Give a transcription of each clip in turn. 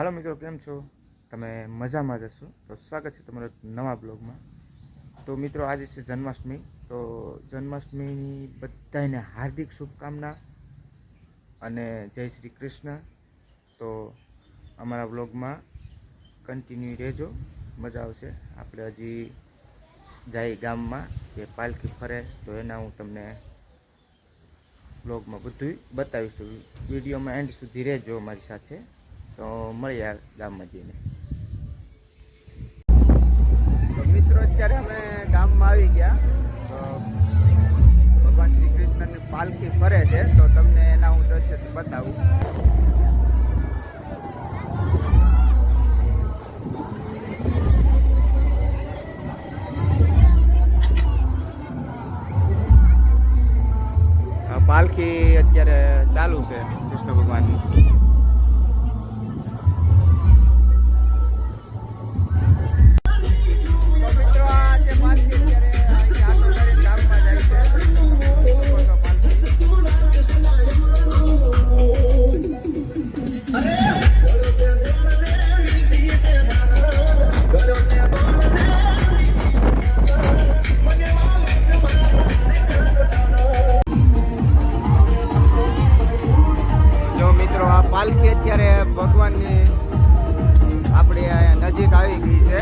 હાલો મિત્રો, કેમ છો? તમે મજામાં જશો તો સ્વાગત છે તમારા નવા બ્લોગમાં. તો મિત્રો, આજે છે જન્માષ્ટમી. તો જન્માષ્ટમીની બધાને હાર્દિક શુભકામના અને જય શ્રી કૃષ્ણ. તો અમારા બ્લોગમાં કન્ટિન્યુ રહેજો. મજા આવશે. આપણે હજી જાય ગામમાં જે પાલખી ફરે, તો એના હું તમને બ્લોગમાં બધું બતાવીશ. વિડીયોમાં એન્ડ સુધી રહેજો અમારી સાથે. તો મળીએ ગામમાં જઈને. તો મિત્રો અત્યારે અમે ગામમાં આવી ગયા. તો ભગવાન શ્રી કૃષ્ણની પાલખી ફરે છે. તો તમને એના હું દ્રશ્ય બતાવું. પાલખી અત્યારે ચાલુ છે કૃષ્ણ ભગવાનની. મિત્રો આ પાલખી અત્યારે ભગવાનની આપણી નજીક આવી ગઈ છે.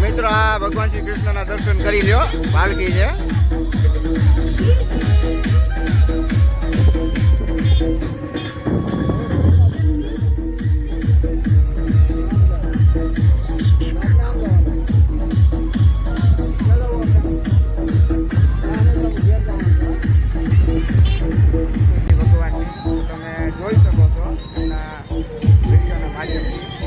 મિત્રો આ ભગવાન શ્રી કૃષ્ણના દર્શન કરી લ્યો. પાલકી છે. ભગવાનની તમે જોઈ શકો છો એના વિડીયોના માધ્યમથી.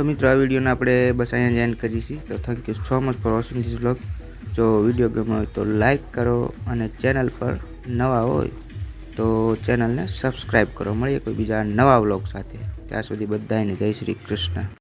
તો મિત્રો, આ વિડીયોને આપણે બસ અહીંયા જ એન્ડ કરીએ છીએ. તો thank you so much for watching this vlog જો વીડિયો ગમ્યો હોય તો લાઈક કરો અને ચેનલ પર નવા હોય તો ચેનલને સબસ્ક્રાઈબ કરો. મળીએ કોઈ બીજા નવા વ્લોગ સાથે. ત્યાં સુધી બધાને જય શ્રી કૃષ્ણ.